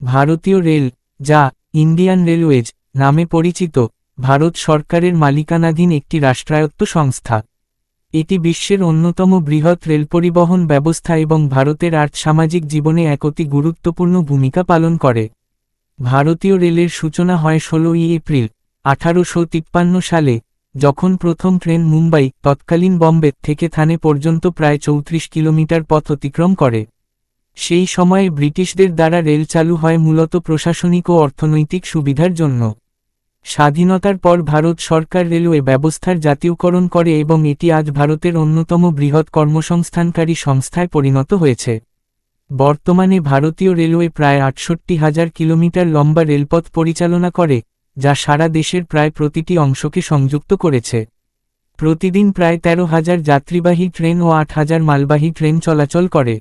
ভারতীয় রেল, যা Indian railways নামে পরিচিত, ভারত সরকারের মালিকানাধীন একটি রাষ্ট্রায়ত্ত সংস্থা। এটি বিশ্বের অন্যতম বৃহৎ রেল পরিবহন ব্যবস্থা এবং ভারতের আর্থ সামাজিক জীবনে এক অতি গুরুত্বপূর্ণ ভূমিকা পালন করে। ভারতীয় রেলের সূচনা হয় ষোলোই এপ্রিল, আঠারোশো তিপ্পান্ন সালে, যখন প্রথম ট্রেন মুম্বাই তৎকালীন বম্বে থেকে থানে পর্যন্ত প্রায় চৌত্রিশ কিলোমিটার পথ অতিক্রম করে। সেই সময়ে ব্রিটিশদের দ্বারা রেল চালু হয় মূলত প্রশাসনিক ও অর্থনৈতিক সুবিধার জন্য। স্বাধীনতার পর ভারত সরকার রেলওয়ে ব্যবস্থার জাতীয়করণ করে এবং এটি আজ ভারতের অন্যতম বৃহৎ কর্মসংস্থানকারী সংস্থায় পরিণত হয়েছে। বর্তমানে ভারতীয় রেলওয়ে প্রায় আটষট্টি হাজার কিলোমিটার লম্বা রেলপথ পরিচালনা করে, যা সারা দেশের প্রায় প্রতিটি অংশকে সংযুক্ত করেছে। প্রতিদিন প্রায় তেরো হাজার যাত্রীবাহী ট্রেন ও আট হাজার মালবাহী ট্রেন চলাচল করে।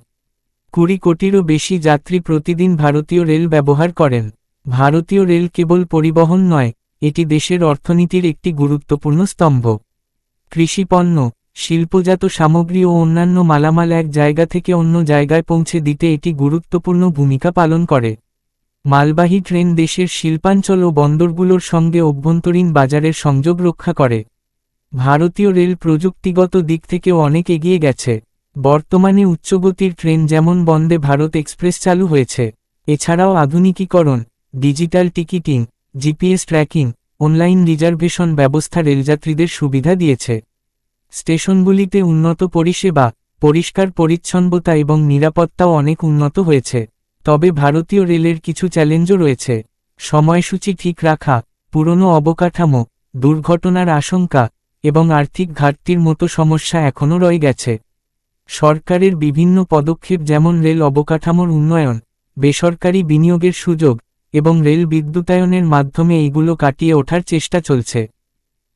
কুড়ি কোটিরও বেশি যাত্রী প্রতিদিন ভারতীয় রেল ব্যবহার করেন। ভারতীয় রেল কেবল পরিবহন নয়, এটি দেশের অর্থনীতির একটি গুরুত্বপূর্ণ স্তম্ভ। কৃষিপণ্য শিল্পজাত সামগ্রী ও অন্যান্য মালামাল এক জায়গা থেকে অন্য জায়গায় পৌঁছে দিতে এটি গুরুত্বপূর্ণ ভূমিকা পালন করে। মালবাহী ট্রেন দেশের শিল্পাঞ্চল ও বন্দরগুলোর সঙ্গে অভ্যন্তরীণ বাজারের সংযোগ রক্ষা করে। ভারতীয় রেল প্রযুক্তিগত দিক থেকেও অনেক এগিয়ে গেছে। বর্তমানে উচ্চগতির ট্রেন যেমন বন্দে ভারত এক্সপ্রেস চালু হয়েছে, এছাড়াও আধুনিকীকরণ, digital ticketing, GPS tracking, online reservation ব্যবস্থা রেলযাত্রীদের সুবিধা দিয়েছে। স্টেশনগুলিতে উন্নত পরিষেবা, পরিষ্কার পরিচ্ছন্নতা এবং নিরাপত্তাও অনেক উন্নত হয়েছে, তবে ভারতীয় রেলের কিছু চ্যালেঞ্জও রয়েছে। সময়সূচি ঠিক রাখা, পুরনো অবকাঠামো, দুর্ঘটনার আশঙ্কা এবং আর্থিক ঘাটতির মতো সমস্যা এখনও রয়ে গেছে। সরকারের বিভিন্ন পদক্ষেপ যেমন রেল অবকাঠামোর উন্নয়ন, বেসরকারি বিনিয়োগের সুযোগ এবং রেল বিদ্যুতায়নের মাধ্যমে এইগুলো কাটিয়ে ওঠার চেষ্টা চলছে।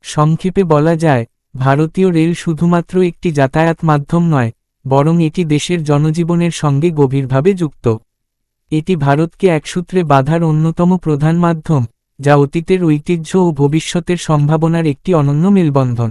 সংক্ষেপে বলা যায়, ভারতীয় রেল শুধুমাত্র একটি যাতায়াত মাধ্যম নয়, বরং এটি দেশের জনজীবনের সঙ্গে গভীরভাবে যুক্ত। এটি ভারতকে একসূত্রে বাধার অন্যতম প্রধান মাধ্যম, যা অতীতের ঐতিহ্য ও ভবিষ্যতের সম্ভাবনার একটি অনন্য মেলবন্ধন।